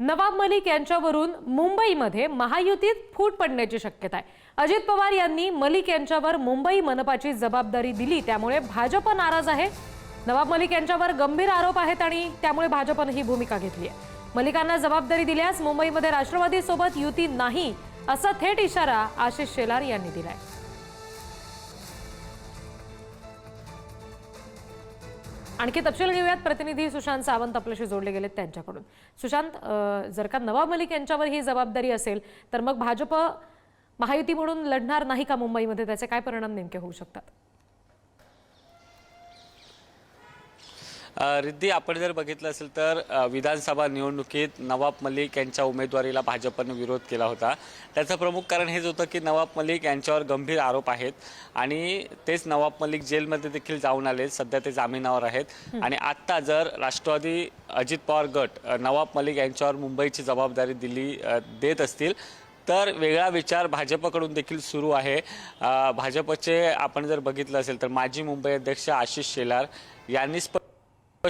नवाब मलिक यांच्यावरून मुंबईमध्ये महायुतीत फूट पडण्याची शक्यता आहे. अजित पवार यांनी मलिक यांच्यावर मुंबई मनपाची जबाबदारी दिली त्यामुळे भाजप नाराज आहे. नवाब मलिक यांच्यावर गंभीर आरोप आहेत आणि त्यामुळे भाजपनं ही भूमिका घेतली आहे. मलिकांना जबाबदारी दिल्यास मुंबईमध्ये राष्ट्रवादीसोबत युती नाही असा थेट इशारा आशिष शेलार यांनी दिलाय. आणखी तपशील घेऊयात. प्रतिनिधी सुशांत सावंत आपल्याशी जोडले गेलेत त्यांच्याकडून. सुशांत जर का नवाब मलिक यांच्यावर ही जबाबदारी असेल तर मग भाजप महायुती म्हणून लढणार नाही का मुंबईमध्ये? त्याचे काय परिणाम नेमके होऊ शकतात? रिद्धी आपण जर बघितलं असेल तर विधानसभा निवडणुकीत नवाब मलिक यांच्या उमेदवारीला भाजपनं विरोध केला होता. त्याचं प्रमुख कारण हेच होतं की नवाब मलिक यांच्यावर गंभीर आरोप आहेत आणि तेच नवाब मलिक जेलमध्ये देखील जाऊन आले. सध्या ते जामिनावर आहेत. आणि आत्ता जर राष्ट्रवादी अजित पवार गट नवाब मलिक यांच्यावर मुंबईची जबाबदारी दिली देत असतील तर वेगळा विचार भाजपकडून देखील सुरू आहे. भाजपचे आपण जर बघितलं असेल तर माजी मुंबई अध्यक्ष आशिष शेलार यांनी स्प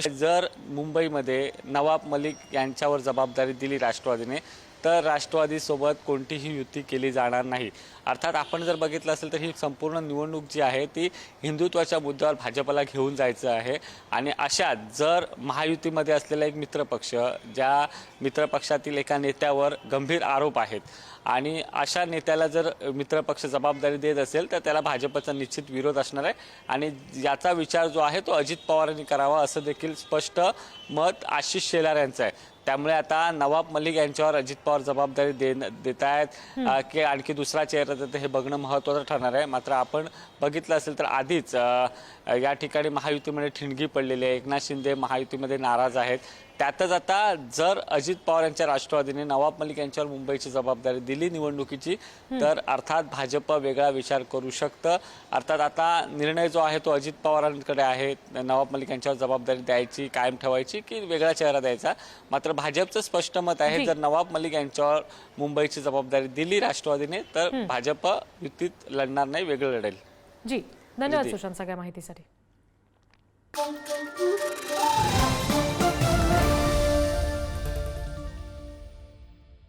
जर मुंबईमध्ये नवाब मलिक यांच्यावर जबाबदारी दिली राष्ट्रवादीने तर राष्ट्रवादीसोबत कोणतीही युती केली जाणार नाही. अर्थात आपण जर बघितलं असेल तर ही संपूर्ण निवडणूक जी आहे ती हिंदुत्वाच्या मुद्द्यावर भाजपला घेऊन जायचं आहे. आणि अशात जर महायुतीमध्ये असलेला एक मित्रपक्ष ज्या मित्रपक्षातील एका नेत्यावर गंभीर आरोप आहेत आणि अशा नेत्याला जर मित्रपक्ष जबाबदारी देत असेल तर त्याला भाजपचा निश्चित विरोध असणार आहे. आणि याचा विचार जो आहे तो अजित पवारांनी करावा असं देखील स्पष्ट मत आशिष शेलार यांचं आहे. त्यामुळे आता नवाब मलिक यांच्यावर अजित पवार जबाबदारी दे देत आहेत की आणखी दुसरा चेहरा देतं हे बघणं महत्त्वाचं ठरणार आहे. मात्र आपण बघितलं असेल तर आधीच या ठिकाणी महायुतीमध्ये ठिणगी पडलेली आहे. एकनाथ शिंदे महायुतीमध्ये नाराज आहेत. त्यातच आता जर अजित पवार यांच्या राष्ट्रवादीने नवाब मलिक यांच्यावर मुंबईची जबाबदारी दिली निवडणुकीची तर अर्थात भाजप वेगळा विचार करू शकतं. अर्थात आता निर्णय जो आहे तो अजित पवारांकडे आहे. नवाब मलिक यांच्यावर जबाबदारी द्यायची कायम ठेवायची की वेगळा चेहरा द्यायचा? मात्र भाजपचं स्पष्ट मत आहे. जर नवाब मलिक यांच्यावर मुंबईची जबाबदारी दिली राष्ट्रवादीने तर भाजप युतीत लढणार नाही वेगळं लढेल. जी. धन्यवाद. सुशांत सगळ्या माहितीसाठी.